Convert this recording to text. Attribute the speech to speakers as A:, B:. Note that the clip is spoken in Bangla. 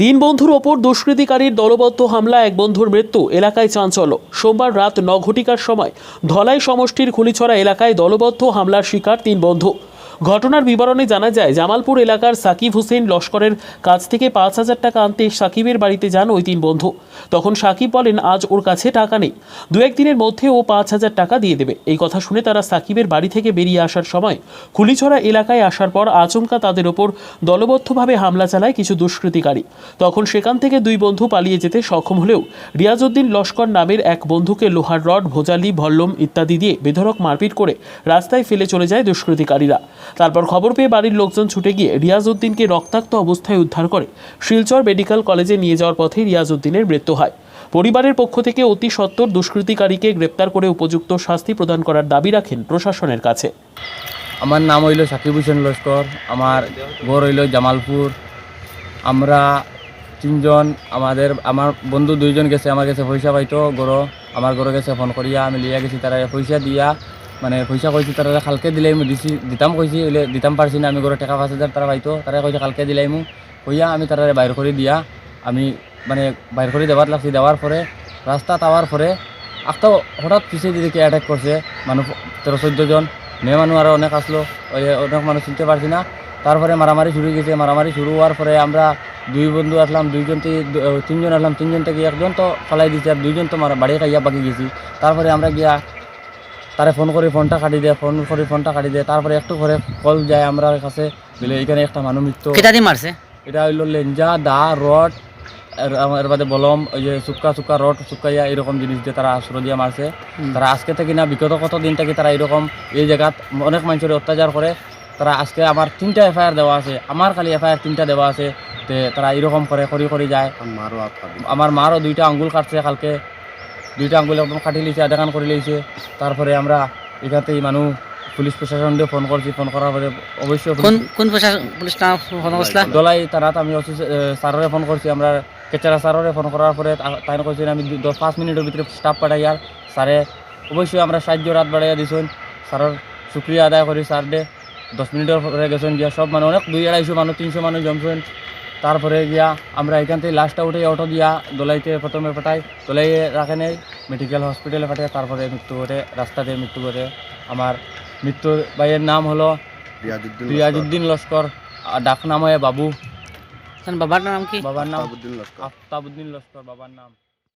A: তিন বন্ধুর ওপর দুষ্কৃতিকারীর দলবদ্ধ হামলা এক বন্ধুর মৃত্যু, এলাকায় চাঞ্চল্য। সোমবার রাত ন ঘটিকার সময় ধলাই সমষ্টির খুলিছড়া এলাকায় দলবদ্ধ হামলার শিকার তিন বন্ধু। ঘটনার বিবরণে জানা যায়, জামালপুর এলাকার সাকিব হোসেন লস্করের কাছ থেকে পাঁচ হাজার টাকা আনতে সাকিবের বাড়িতে যান ওই তিন বন্ধু। তখন সাকিব বলেন, আজ ওর কাছে টাকা নেই। দু একদিনের মধ্যে ও পাঁচ হাজার টাকা দিয়ে দেবে। এই কথা শুনে তারা সাকিবের বাড়ি থেকে বেরিয়ে আসার সময় খুলিছড়া এলাকায় আসার পর আচমকা তাদের ওপর দলবদ্ধভাবে হামলা চালায় কিছু দুষ্কৃতিকারী। তখন সেখান থেকে দুই বন্ধু পালিয়ে যেতে সক্ষম হলেও রিয়াজউদ্দিন লস্কর নামের এক বন্ধুকে লোহার রড, ভোজালি, ভল্লম ইত্যাদি দিয়ে বেধড়ক মারপিট করে রাস্তায় ফেলে চলে যায় দুষ্কৃতিকারীরা। তারপর খবর পেয়ে বাড়ির লোকজন ছুটে গিয়ে রিয়াজউদ্দিনকে রক্তাক্ত অবস্থায় উদ্ধার করে। শিলচর মেডিকেল কলেজে নিয়ে যাওয়ার পথে রিয়াজউদ্দিনের মৃত্যু হয়। পরিবারের পক্ষ থেকে অতি সত্বর দুষ্কৃতিকারীকে গ্রেপ্তার করে উপযুক্ত শাস্তি প্রদান করার দাবি রাখেন প্রশাসনের কাছে।
B: আমার নাম হইল সাকিব হোসেন লস্কর, আমার ঘর হইল জামালপুর। আমরা তিনজন, আমাদের, আমার বন্ধু দুইজন গেছে, আমার কাছে পয়সা পাইতো গরো, আমার ঘরে গেছে ফোন করিয়া, আমি লিয়া গেছি, তারা পয়সা দিয়া মানে পয়সা কইছি তারা কালকে দিলাই মু দিছি, দিতাম কইছি হইলে দিতাম পারছি না, আমি ঘরে টাকা পাঁচ হাজার তারা পাইতো তারা কইছে কালকে দিলাই মু কইয়া আমি তারা বাইর করে দিয়া। আমি মানে বাইর করে দেওয়ার লাগছি দেওয়ার পরে রাস্তা তাওয়ার পরে একটা হঠাৎ পিছিয়ে দিদিকে অ্যাটাক করছে মানুষ তেরো চোদ্দ জন মেয়ে মানুষ আরও অনেক আসলো অনেক মানুষ চিনতে পারছি না। তারপরে মারামারি শুরু গেছে মারামারি শুরু হওয়ার পরে আমরা দুই বন্ধু আসলাম দুইজন থেকে তিনজন আসলাম তিনজন থেকে একজন তো ফালাই দিয়েছে আর দুইজন তো মারা বাড়ি খাইয়া বাকি গেছি। তারপরে আমরা গিয়া তারে ফোন করে ফোনটা কাটি দেয় ফোন করে ফোনটা কাটি দেয় তারপরে একটু করে কল যায় আমরা কাছে বলে এখানে একটা মানুষ মৃত্যু।
C: মারছে?
B: এটা হইল লেঞ্জা দা রড এর এর বাদে বলম ওই যে সুক্কা সুক্কা রড সুক্কাইয়া এরকম জিনিস দিয়ে তারা আশ্রয় দিয়ে মারছে। তারা আজকে থেকে না বিগত কত দিন থেকে তারা এরকম এই জায়গাত অনেক মানুষের অত্যাচার করে। তারা আজকে আমার তিনটা এফআইআর দেওয়া আছে আমার খালি এফআইআর তিনটা দেওয়া আছে তে তারা এরকম করে করি করি যায়। আমার মারও দুইটা আঙ্গুল কাটছে কালকে। দুইটা আঙ্গুল একদম কাটি লিছে আধাকান করে লিছে। তারপরে আমরা এখানতেই মানুষ পুলিশ প্রশাসন দিয়ে ফোন করছি ফোন করার পরে অবশ্যই
C: কোন কোন প্রশাসন পুলিশ ফোন করছিলা
B: দলাই তারাত আমি স্যাররে ফোন করছি আমরা কেচারা স্যাররে ফোন করার পরে তাই করছি আমি পাঁচ মিনিটের ভিতরে স্টাফ পাঠাই আর স্যারে অবশ্যই আমরা সাহায্য রাত বাড়াইয়া দিছুন। স্যারের শুক্রিয়া আদায় করি স্যার দে দশ মিনিটের পরে গেছেন গিয়া সব মানে অনেক দুই আড়াইশো মানুষ তিনশো মানুষ জমছেন। তারপরে গিয়া আমরা এখান থেকে লাস্টটা উঠে অটো দিয়া দোলাইতে প্রথমে পাঠাই দোলাইয়ে রাখে নেই মেডিকেল হসপিটালে পাঠাই তারপরে মৃত্যু করে রাস্তাতে মৃত্যু করে আমার মৃত্যু ভাইয়ের নাম হলো রিয়াজুদ্দিন লস্কর আর ডাক নাম হয় বাবু।
C: বাবার নাম কি?
B: বাবার নাম
D: লস্কর।
B: আফতাবুদ্দিন লস্কর বাবার নাম।